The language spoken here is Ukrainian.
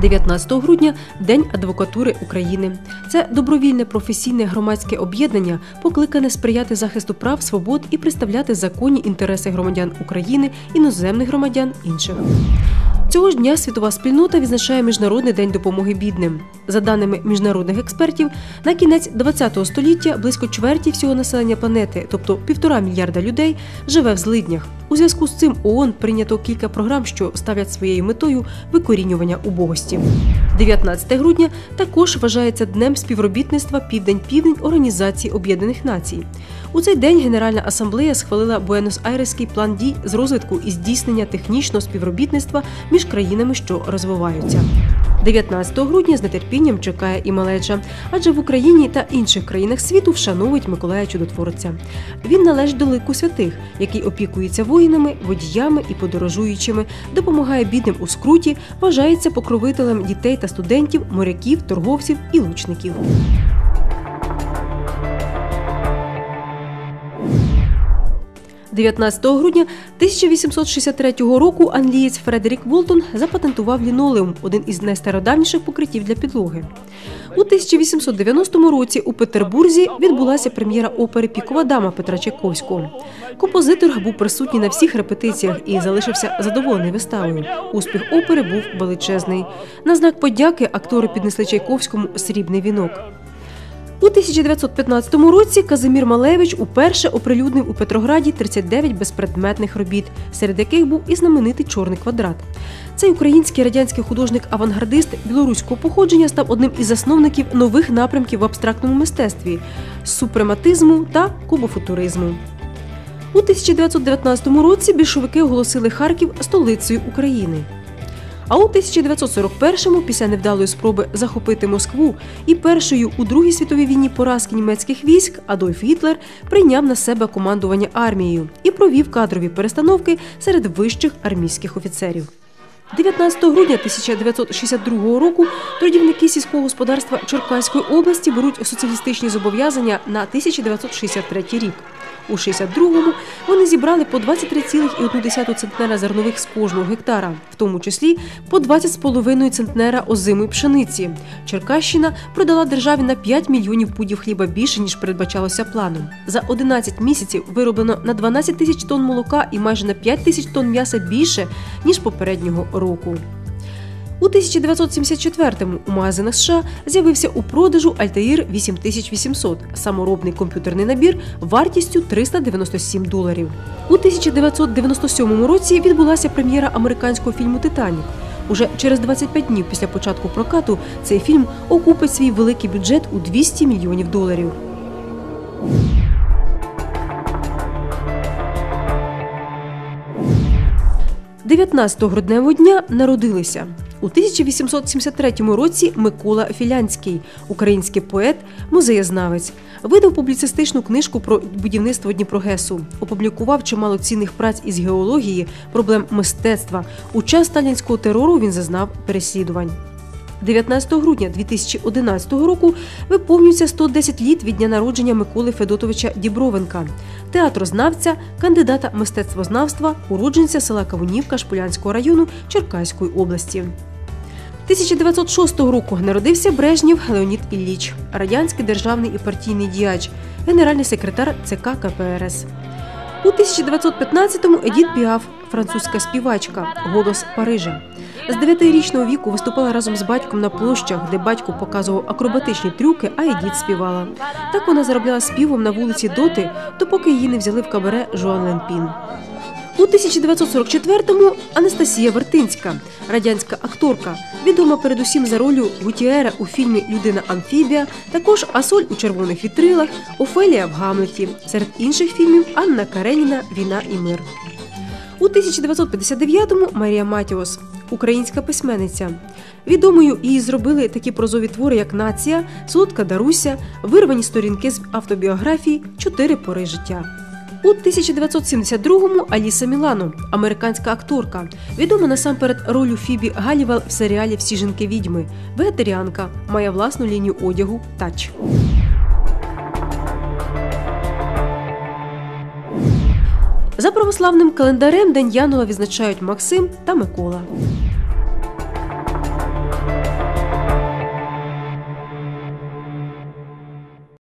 19 грудня День адвокатури України. Це добровільне професійне громадське об'єднання, покликане сприяти захисту прав, свобод і представляти законні інтереси громадян України, іноземних громадян інших. Цього ж дня світова спільнота відзначає Міжнародний день допомоги бідним. За даними міжнародних експертів, на кінець ХХ століття близько чверті всього населення планети, тобто півтора мільярда людей, живе в злиднях. У зв'язку з цим ООН прийнято кілька програм, що ставлять своєю метою викорінювання убогості. 19 грудня також вважається днем співробітництва Південь-Південь Організації Об'єднаних Націй. У цей день Генеральна асамблея схвалила Буенос-Айреський план дій з розвитку і здійснення технічного співробітництва між країнами, що розвиваються. 19 грудня з нетерпінням чекає і малеча, адже в Україні та інших країнах світу вшановують Миколая Чудотворця. Він належить до лику святих, який опікується воїнами, водіями і подорожуючими, допомагає бідним у скруті, вважається покровителем дітей та студентів, моряків, торговців і лучників. 19 грудня 1863 року англієць Фредерік Волтон запатентував лінолеум, один із найстародавніших покриттів для підлоги. У 1890 році у Петербурзі відбулася прем'єра опери Пікова дама Петра Чайковського. Композитор був присутній на всіх репетиціях і залишився задоволений виставою. Успіх опери був величезний. На знак подяки актори піднесли Чайковському срібний вінок. У 1915 році Казимір Малевич уперше оприлюднив у Петрограді 39 безпредметних робіт, серед яких був і знаменитий чорний квадрат. Цей український радянський художник-авангардист білоруського походження став одним із засновників нових напрямків в абстрактному мистецтві супрематизму та кубофутуризму. У 1919 році більшовики оголосили Харків столицею України. А у 1941-му, після невдалої спроби захопити Москву і першою у Другій світовій війні поразки німецьких військ Адольф Гітлер прийняв на себе командування армією і провів кадрові перестановки серед вищих армійських офіцерів. 19 грудня 1962 року трудівники сільського господарства Черкаської області беруть соціалістичні зобов'язання на 1963 рік. У 62-му вони зібрали по 23,1 центнера зернових з кожного гектара, в тому числі по 20,5 центнера озимої пшениці. Черкащина продала державі на 5 мільйонів пудів хліба більше ніж передбачалося планом. За 11 місяців вироблено на 12 тисяч тонн молока і майже на 5 тисяч тонн м'яса більше ніж попереднього року. У 1974-му у магазинах США з'явився у продажу Altair 8800 – саморобний комп'ютерний набір вартістю 397 доларів. У 1997 році відбулася прем'єра американського фільму Титанік. Уже через 25 днів після початку прокату цей фільм окупить свій великий бюджет у 200 мільйонів доларів. 19 грудневого дня народилися у 1873 році Микола Філянський, український поет, музеєзнавець, видав публіцистичну книжку про будівництво Дніпрогесу, опублікував чимало цінних праць із геології, проблем мистецтва. У час сталінського терору він зазнав переслідувань. 19 грудня 2011 року виповнюється 110 літ від дня народження Миколи Федотовича Дібровенка, театрознавця, кандидата мистецтвознавства, уродженця села Кавунівка Шполянського району Черкаської області. 1906 року народився Брежнів Леонід Ілліч, радянський державний і партійний діяч, генеральний секретар ЦК КПРС. У 1915-му Едіт Піаф, французька співачка, голос Парижа. З дев'ятирічного віку виступала разом з батьком на площах, де батько показував акробатичні трюки, а Едіт співала. Так вона заробляла співом на вулиці доти, допоки її не взяли в кабаре Жуан Ленпін. У 1944-му Анастасія Вертинська, радянська акторка, відома передусім за ролью Гутіера у фільмі Людина Амфібія, також Асоль у червоних вітрилах, Офелія в Гамлеті. Серед інших фільмів Анна Кареніна Війна і мир. У 1959-му Марія Матіос, українська письменниця. Відомою її зробили такі прозові твори, як Нація, Солодка Даруся, вирвані сторінки з автобіографії Чотири пори життя. У 1972-му Аліса Мілано, американська акторка, відома насамперед ролю Фібі Галівел в серіалі Всі жінки відьми, вегетаріанка, має власну лінію одягу Тач. За православним календарем День Янула відзначають Максим та Микола.